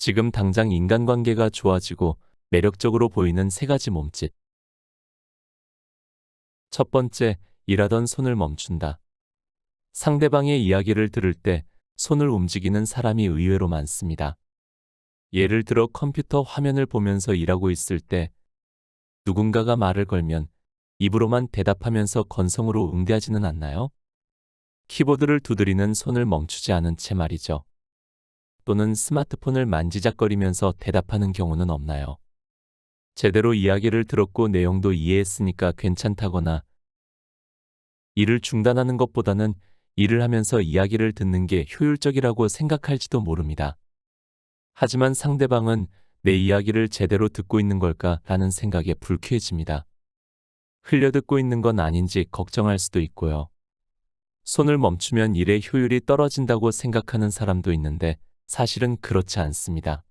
지금 당장 인간관계가 좋아지고 매력적으로 보이는 세 가지 몸짓. 첫 번째, 일하던 손을 멈춘다. 상대방의 이야기를 들을 때 손을 움직이는 사람이 의외로 많습니다. 예를 들어 컴퓨터 화면을 보면서 일하고 있을 때 누군가가 말을 걸면 입으로만 대답하면서 건성으로 응대하지는 않나요? 키보드를 두드리는 손을 멈추지 않은 채 말이죠. 또는 스마트폰을 만지작거리면서 대답하는 경우는 없나요? 제대로 이야기를 들었고 내용도 이해했으니까 괜찮다거나 일을 중단하는 것보다는 일을 하면서 이야기를 듣는 게 효율적이라고 생각할지도 모릅니다. 하지만 상대방은 내 이야기를 제대로 듣고 있는 걸까 라는 생각에 불쾌해집니다. 흘려듣고 있는 건 아닌지 걱정할 수도 있고요. 손을 멈추면 일의 효율이 떨어진다고 생각하는 사람도 있는데 사실은 그렇지 않습니다.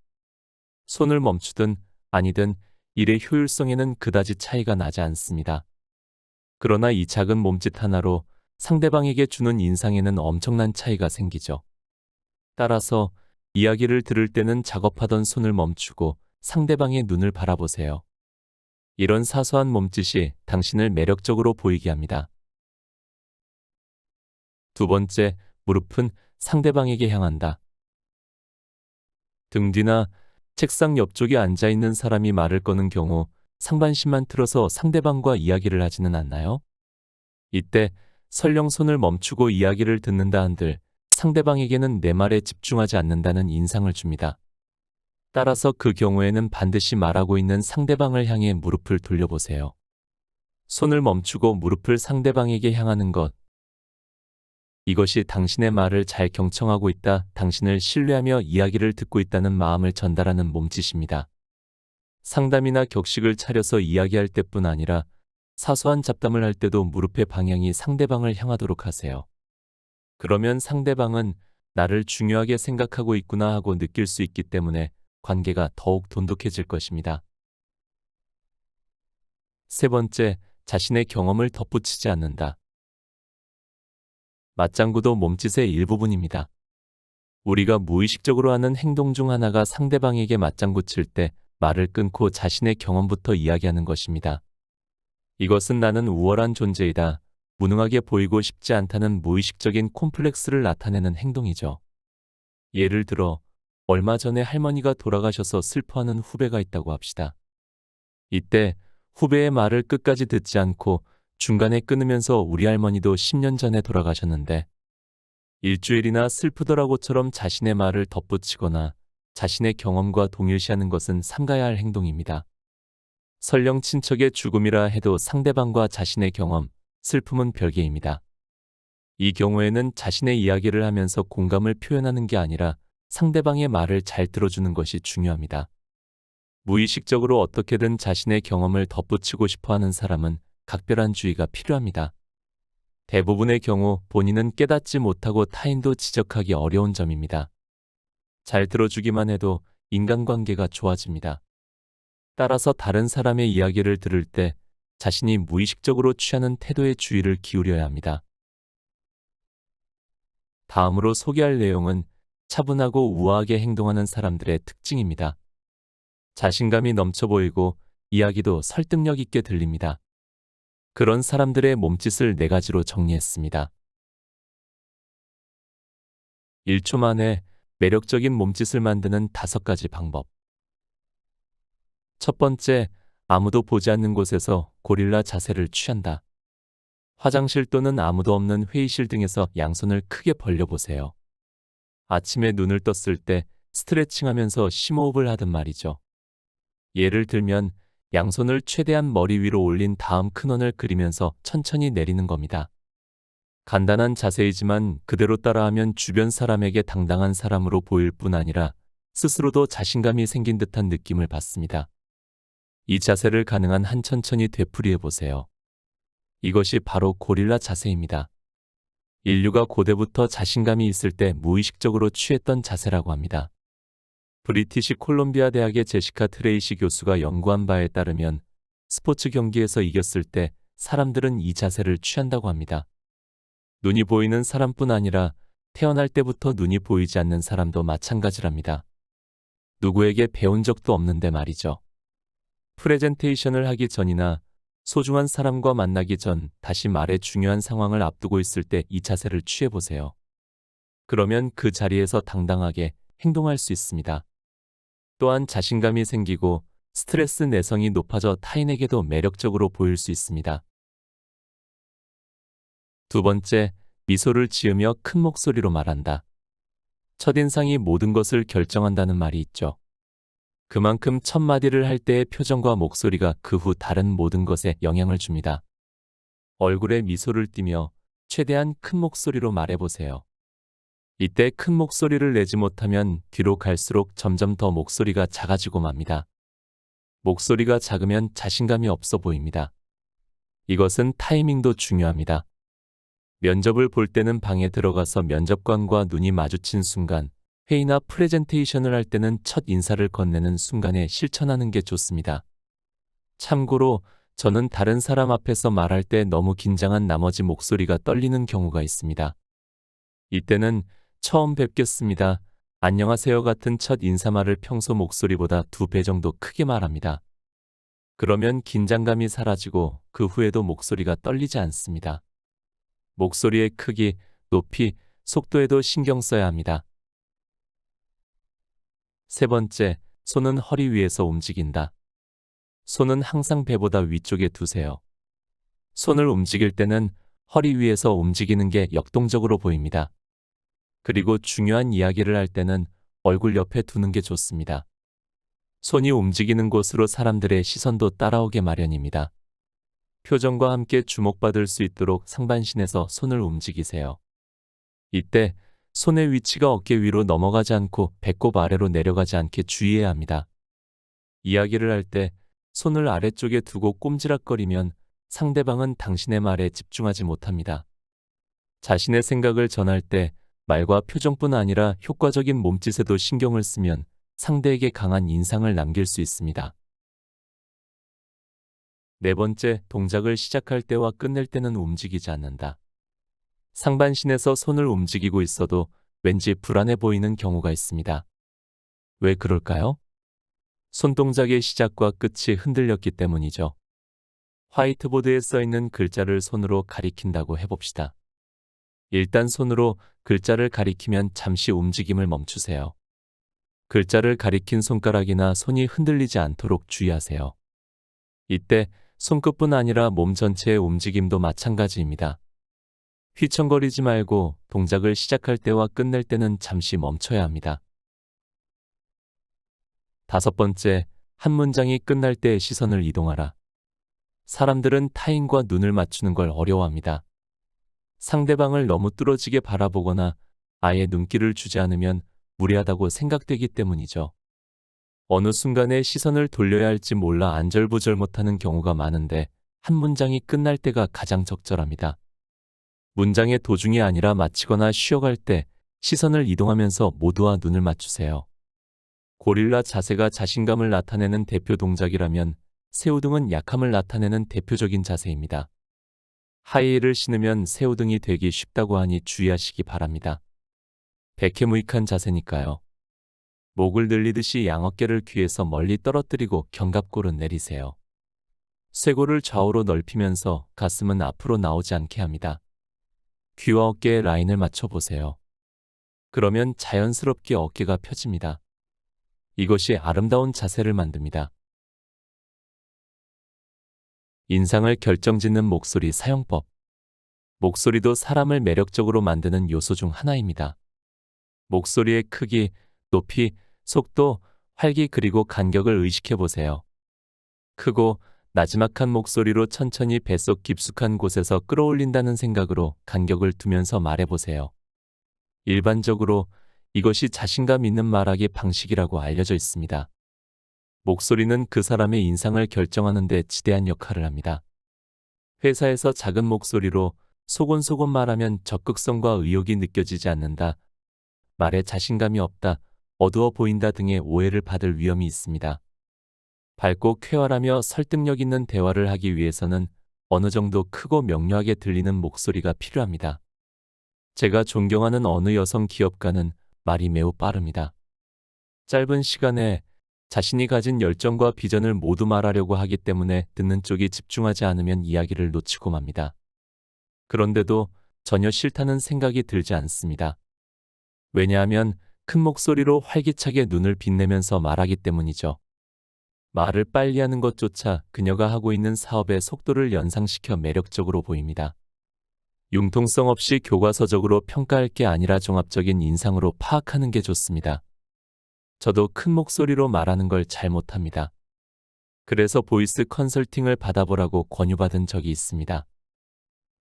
손을 멈추든 아니든 일의 효율성에는 그다지 차이가 나지 않습니다. 그러나 이 작은 몸짓 하나로 상대방에게 주는 인상에는 엄청난 차이가 생기죠. 따라서 이야기를 들을 때는 작업하던 손을 멈추고 상대방의 눈을 바라보세요. 이런 사소한 몸짓이 당신을 매력적으로 보이게 합니다. 두 번째, 무릎은 상대방에게 향한다. 등 뒤나 책상 옆쪽에 앉아 있는 사람이 말을 거는 경우 상반신만 틀어서 상대방과 이야기를 하지는 않나요? 이때 설령 손을 멈추고 이야기를 듣는다 한들 상대방에게는 내 말에 집중하지 않는다는 인상을 줍니다. 따라서 그 경우에는 반드시 말하고 있는 상대방을 향해 무릎을 돌려보세요. 손을 멈추고 무릎을 상대방에게 향하는 것. 이것이 당신의 말을 잘 경청하고 있다, 당신을 신뢰하며 이야기를 듣고 있다는 마음을 전달하는 몸짓입니다. 상담이나 격식을 차려서 이야기할 때뿐 아니라 사소한 잡담을 할 때도 무릎의 방향이 상대방을 향하도록 하세요. 그러면 상대방은 나를 중요하게 생각하고 있구나 하고 느낄 수 있기 때문에 관계가 더욱 돈독해질 것입니다. 세 번째, 자신의 경험을 덧붙이지 않는다. 맞장구도 몸짓의 일부분입니다. 우리가 무의식적으로 하는 행동 중 하나가 상대방에게 맞장구 칠 때 말을 끊고 자신의 경험부터 이야기하는 것입니다. 이것은 나는 우월한 존재이다. 무능하게 보이고 싶지 않다는 무의식적인 콤플렉스를 나타내는 행동이죠. 예를 들어, 얼마 전에 할머니가 돌아가셔서 슬퍼하는 후배가 있다고 합시다. 이때 후배의 말을 끝까지 듣지 않고 중간에 끊으면서 우리 할머니도 10년 전에 돌아가셨는데 일주일이나 슬프더라고처럼 자신의 말을 덧붙이거나 자신의 경험과 동일시하는 것은 삼가야 할 행동입니다. 설령 친척의 죽음이라 해도 상대방과 자신의 경험, 슬픔은 별개입니다. 이 경우에는 자신의 이야기를 하면서 공감을 표현하는 게 아니라 상대방의 말을 잘 들어주는 것이 중요합니다. 무의식적으로 어떻게든 자신의 경험을 덧붙이고 싶어 하는 사람은 각별한 주의가 필요합니다. 대부분의 경우 본인은 깨닫지 못하고 타인도 지적하기 어려운 점입니다. 잘 들어주기만 해도 인간관계가 좋아집니다. 따라서 다른 사람의 이야기를 들을 때 자신이 무의식적으로 취하는 태도에 주의를 기울여야 합니다. 다음으로 소개할 내용은 차분하고 우아하게 행동하는 사람들의 특징입니다. 자신감이 넘쳐 보이고 이야기도 설득력 있게 들립니다. 그런 사람들의 몸짓을 네 가지로 정리했습니다. 1초 만에 매력적인 몸짓을 만드는 다섯 가지 방법. 첫 번째, 아무도 보지 않는 곳에서 고릴라 자세를 취한다. 화장실 또는 아무도 없는 회의실 등에서 양손을 크게 벌려보세요. 아침에 눈을 떴을 때 스트레칭 하면서 심호흡을 하든 말이죠. 예를 들면 양손을 최대한 머리 위로 올린 다음 큰 원을 그리면서 천천히 내리는 겁니다. 간단한 자세이지만 그대로 따라하면 주변 사람에게 당당한 사람으로 보일 뿐 아니라 스스로도 자신감이 생긴 듯한 느낌을 받습니다. 이 자세를 가능한 한 천천히 되풀이해 보세요. 이것이 바로 고릴라 자세입니다. 인류가 고대부터 자신감이 있을 때 무의식적으로 취했던 자세라고 합니다. 브리티시 콜롬비아 대학의 제시카 트레이시 교수가 연구한 바에 따르면 스포츠 경기에서 이겼을 때 사람들은 이 자세를 취한다고 합니다. 눈이 보이는 사람뿐 아니라 태어날 때부터 눈이 보이지 않는 사람도 마찬가지랍니다. 누구에게 배운 적도 없는데 말이죠. 프레젠테이션을 하기 전이나 소중한 사람과 만나기 전 다시 말의 중요한 상황을 앞두고 있을 때 이 자세를 취해보세요. 그러면 그 자리에서 당당하게 행동할 수 있습니다. 또한 자신감이 생기고 스트레스 내성이 높아져 타인에게도 매력적으로 보일 수 있습니다. 두 번째, 미소를 지으며 큰 목소리로 말한다. 첫인상이 모든 것을 결정한다는 말이 있죠. 그만큼 첫 마디를 할 때의 표정과 목소리가 그 후 다른 모든 것에 영향을 줍니다. 얼굴에 미소를 띠며 최대한 큰 목소리로 말해보세요. 이때 큰 목소리를 내지 못하면 뒤로 갈수록 점점 더 목소리가 작아지고 맙니다. 목소리가 작으면 자신감이 없어 보입니다. 이것은 타이밍도 중요합니다. 면접을 볼 때는 방에 들어가서 면접관과 눈이 마주친 순간, 회의나 프레젠테이션을 할 때는 첫 인사를 건네는 순간에 실천하는 게 좋습니다. 참고로 저는 다른 사람 앞에서 말할 때 너무 긴장한 나머지 목소리가 떨리는 경우가 있습니다. 이때는 처음 뵙겠습니다. 안녕하세요 같은 첫 인사말을 평소 목소리보다 두 배 정도 크게 말합니다. 그러면 긴장감이 사라지고 그 후에도 목소리가 떨리지 않습니다. 목소리의 크기, 높이, 속도에도 신경 써야 합니다. 세 번째, 손은 허리 위에서 움직인다. 손은 항상 배보다 위쪽에 두세요. 손을 움직일 때는 허리 위에서 움직이는 게 역동적으로 보입니다. 그리고 중요한 이야기를 할 때는 얼굴 옆에 두는 게 좋습니다. 손이 움직이는 곳으로 사람들의 시선도 따라오게 마련입니다. 표정과 함께 주목받을 수 있도록 상반신에서 손을 움직이세요. 이때 손의 위치가 어깨 위로 넘어가지 않고 배꼽 아래로 내려가지 않게 주의해야 합니다. 이야기를 할 때 손을 아래쪽에 두고 꼼지락거리면 상대방은 당신의 말에 집중하지 못합니다. 자신의 생각을 전할 때 말과 표정뿐 아니라 효과적인 몸짓에도 신경을 쓰면 상대에게 강한 인상을 남길 수 있습니다. 네 번째, 동작을 시작할 때와 끝낼 때는 움직이지 않는다. 상반신에서 손을 움직이고 있어도 왠지 불안해 보이는 경우가 있습니다. 왜 그럴까요? 손동작의 시작과 끝이 흔들렸기 때문이죠. 화이트보드에 써 있는 글자를 손으로 가리킨다고 해봅시다. 일단 손으로 글자를 가리키면 잠시 움직임을 멈추세요. 글자를 가리킨 손가락이나 손이 흔들리지 않도록 주의하세요. 이때 손끝뿐 아니라 몸 전체의 움직임도 마찬가지입니다. 휘청거리지 말고 동작을 시작할 때와 끝낼 때는 잠시 멈춰야 합니다. 다섯 번째, 한 문장이 끝날 때 시선을 이동하라. 사람들은 타인과 눈을 맞추는 걸 어려워합니다. 상대방을 너무 뚫어지게 바라보거나 아예 눈길을 주지 않으면 무례하다고 생각되기 때문이죠. 어느 순간에 시선을 돌려야 할지 몰라 안절부절 못하는 경우가 많은데 한 문장이 끝날 때가 가장 적절합니다. 문장의 도중이 아니라 마치거나 쉬어갈 때 시선을 이동하면서 모두와 눈을 맞추세요. 고릴라 자세가 자신감을 나타내는 대표 동작이라면 새우등은 약함을 나타내는 대표적인 자세입니다. 하이힐을 신으면 새우등이 되기 쉽다고 하니 주의하시기 바랍니다. 백해무익한 자세니까요. 목을 늘리듯이 양어깨를 귀에서 멀리 떨어뜨리고 견갑골은 내리세요. 쇄골을 좌우로 넓히면서 가슴은 앞으로 나오지 않게 합니다. 귀와 어깨의 라인을 맞춰보세요. 그러면 자연스럽게 어깨가 펴집니다. 이것이 아름다운 자세를 만듭니다. 인상을 결정짓는 목소리 사용법. 목소리도 사람을 매력적으로 만드는 요소 중 하나입니다. 목소리의 크기, 높이, 속도, 활기 그리고 간격을 의식해 보세요. 크고 나지막한 목소리로 천천히 뱃속 깊숙한 곳에서 끌어올린다는 생각으로 간격을 두면서 말해 보세요. 일반적으로 이것이 자신감 있는 말하기 방식이라고 알려져 있습니다. 목소리는 그 사람의 인상을 결정하는 데 지대한 역할을 합니다. 회사에서 작은 목소리로 소곤소곤 말하면 적극성과 의욕이 느껴지지 않는다. 말에 자신감이 없다. 어두워 보인다 등의 오해를 받을 위험이 있습니다. 밝고 쾌활하며 설득력 있는 대화를 하기 위해서는 어느 정도 크고 명료하게 들리는 목소리가 필요합니다. 제가 존경하는 어느 여성 기업가는 말이 매우 빠릅니다. 짧은 시간에 자신이 가진 열정과 비전을 모두 말하려고 하기 때문에 듣는 쪽이 집중하지 않으면 이야기를 놓치고 맙니다. 그런데도 전혀 싫다는 생각이 들지 않습니다. 왜냐하면 큰 목소리로 활기차게 눈을 빛내면서 말하기 때문이죠. 말을 빨리 하는 것조차 그녀가 하고 있는 사업의 속도를 연상시켜 매력적으로 보입니다. 융통성 없이 교과서적으로 평가할 게 아니라 종합적인 인상으로 파악하는 게 좋습니다. 저도 큰 목소리로 말하는 걸 잘 못합니다. 그래서 보이스 컨설팅을 받아보라고 권유받은 적이 있습니다.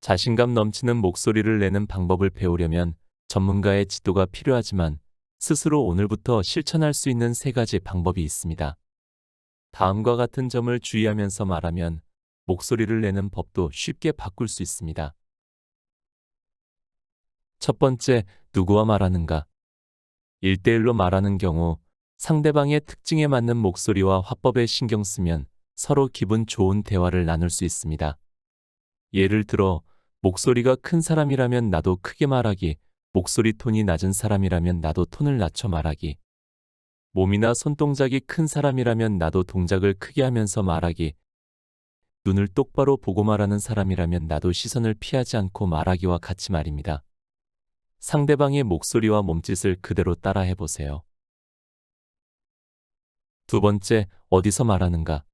자신감 넘치는 목소리를 내는 방법을 배우려면 전문가의 지도가 필요하지만 스스로 오늘부터 실천할 수 있는 세 가지 방법이 있습니다. 다음과 같은 점을 주의하면서 말하면 목소리를 내는 법도 쉽게 바꿀 수 있습니다. 첫 번째, 누구와 말하는가? 1대1로 말하는 경우 상대방의 특징에 맞는 목소리와 화법에 신경 쓰면 서로 기분 좋은 대화를 나눌 수 있습니다. 예를 들어, 목소리가 큰 사람이라면 나도 크게 말하기, 목소리 톤이 낮은 사람이라면 나도 톤을 낮춰 말하기, 몸이나 손동작이 큰 사람이라면 나도 동작을 크게 하면서 말하기, 눈을 똑바로 보고 말하는 사람이라면 나도 시선을 피하지 않고 말하기와 같이 말입니다. 상대방의 목소리와 몸짓을 그대로 따라 해보세요. 두 번째, 어디서 말하는가?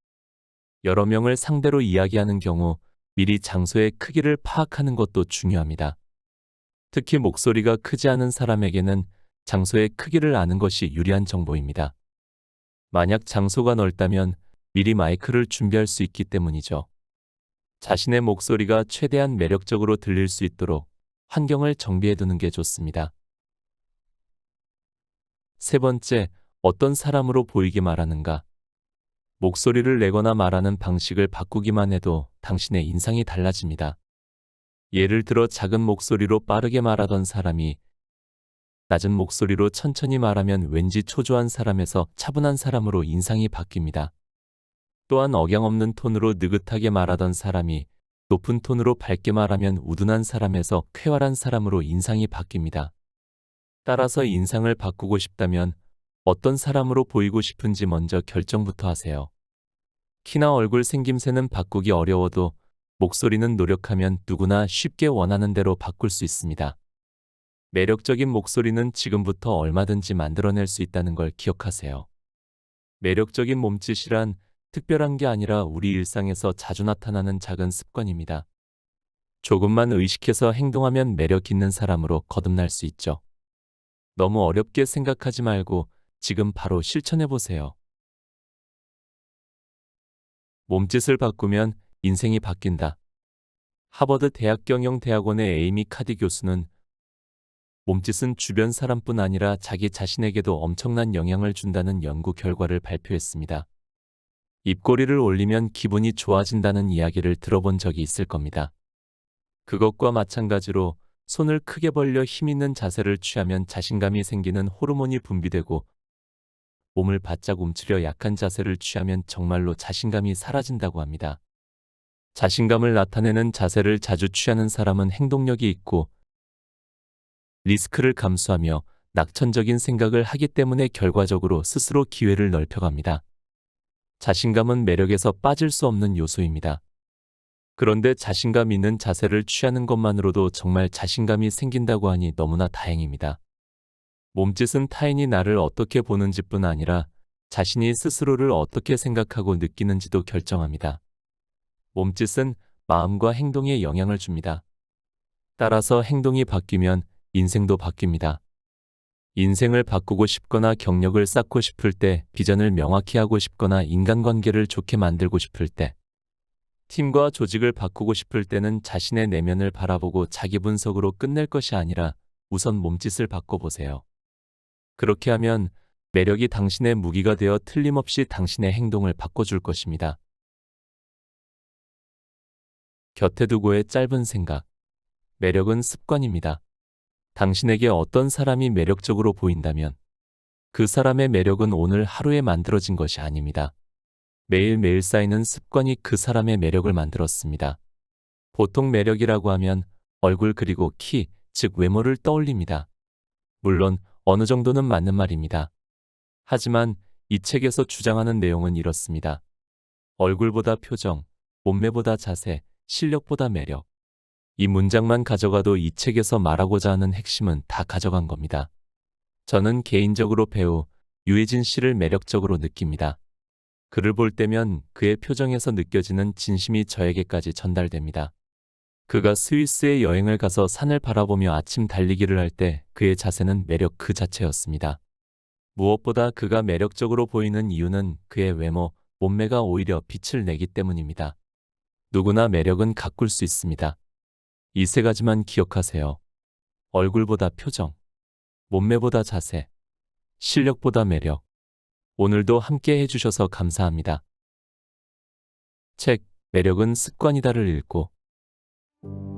여러 명을 상대로 이야기하는 경우 미리 장소의 크기를 파악하는 것도 중요합니다. 특히 목소리가 크지 않은 사람에게는 장소의 크기를 아는 것이 유리한 정보입니다. 만약 장소가 넓다면 미리 마이크를 준비할 수 있기 때문이죠. 자신의 목소리가 최대한 매력적으로 들릴 수 있도록 환경을 정비해 두는 게 좋습니다. 세 번째, 어떤 사람으로 보이게 말하는가? 목소리를 내거나 말하는 방식을 바꾸기만 해도 당신의 인상이 달라집니다. 예를 들어 작은 목소리로 빠르게 말하던 사람이 낮은 목소리로 천천히 말하면 왠지 초조한 사람에서 차분한 사람으로 인상이 바뀝니다. 또한 억양 없는 톤으로 느긋하게 말하던 사람이 높은 톤으로 밝게 말하면 우둔한 사람에서 쾌활한 사람으로 인상이 바뀝니다. 따라서 인상을 바꾸고 싶다면 어떤 사람으로 보이고 싶은지 먼저 결정부터 하세요. 키나 얼굴 생김새는 바꾸기 어려워도 목소리는 노력하면 누구나 쉽게 원하는 대로 바꿀 수 있습니다. 매력적인 목소리는 지금부터 얼마든지 만들어낼 수 있다는 걸 기억하세요. 매력적인 몸짓이란 특별한 게 아니라 우리 일상에서 자주 나타나는 작은 습관입니다. 조금만 의식해서 행동하면 매력 있는 사람으로 거듭날 수 있죠. 너무 어렵게 생각하지 말고 지금 바로 실천해 보세요. 몸짓을 바꾸면 인생이 바뀐다. 하버드 대학 경영대학원의 에이미 카디 교수는 몸짓은 주변 사람뿐 아니라 자기 자신에게도 엄청난 영향을 준다는 연구 결과를 발표했습니다. 입꼬리를 올리면 기분이 좋아진다는 이야기를 들어본 적이 있을 겁니다. 그것과 마찬가지로 손을 크게 벌려 힘 있는 자세를 취하면 자신감이 생기는 호르몬이 분비되고 몸을 바짝 움츠려 약한 자세를 취하면 정말로 자신감이 사라진다고 합니다. 자신감을 나타내는 자세를 자주 취하는 사람은 행동력이 있고 리스크를 감수하며 낙천적인 생각을 하기 때문에 결과적으로 스스로 기회를 넓혀갑니다. 자신감은 매력에서 빠질 수 없는 요소입니다. 그런데 자신감 있는 자세를 취하는 것만으로도 정말 자신감이 생긴다고 하니 너무나 다행입니다. 몸짓은 타인이 나를 어떻게 보는지 뿐 아니라 자신이 스스로를 어떻게 생각하고 느끼는지도 결정합니다. 몸짓은 마음과 행동에 영향을 줍니다. 따라서 행동이 바뀌면 인생도 바뀝니다. 인생을 바꾸고 싶거나 경력을 쌓고 싶을 때, 비전을 명확히 하고 싶거나 인간관계를 좋게 만들고 싶을 때, 팀과 조직을 바꾸고 싶을 때는 자신의 내면을 바라보고 자기 분석으로 끝낼 것이 아니라 우선 몸짓을 바꿔보세요. 그렇게 하면 매력이 당신의 무기가 되어 틀림없이 당신의 행동을 바꿔줄 것입니다. 곁에 두고의 짧은 생각. 매력은 습관입니다. 당신에게 어떤 사람이 매력적으로 보인다면 그 사람의 매력은 오늘 하루에 만들어진 것이 아닙니다. 매일매일 쌓이는 습관이 그 사람의 매력을 만들었습니다. 보통 매력이라고 하면 얼굴 그리고 키, 즉 외모를 떠올립니다. 물론 어느 정도는 맞는 말입니다. 하지만 이 책에서 주장하는 내용은 이렇습니다. 얼굴보다 표정, 몸매보다 자세, 실력보다 매력. 이 문장만 가져가도 이 책에서 말하고자 하는 핵심은 다 가져간 겁니다. 저는 개인적으로 배우 유해진 씨를 매력적으로 느낍니다. 그를 볼 때면 그의 표정에서 느껴지는 진심이 저에게까지 전달됩니다. 그가 스위스에 여행을 가서 산을 바라보며 아침 달리기를 할 때 그의 자세는 매력 그 자체였습니다. 무엇보다 그가 매력적으로 보이는 이유는 그의 외모, 몸매가 오히려 빛을 내기 때문입니다. 누구나 매력은 가꿀 수 있습니다. 이 세 가지만 기억하세요. 얼굴보다 표정, 몸매보다 자세, 실력보다 매력. 오늘도 함께 해주셔서 감사합니다. 책, 매력은 습관이다를 읽고 you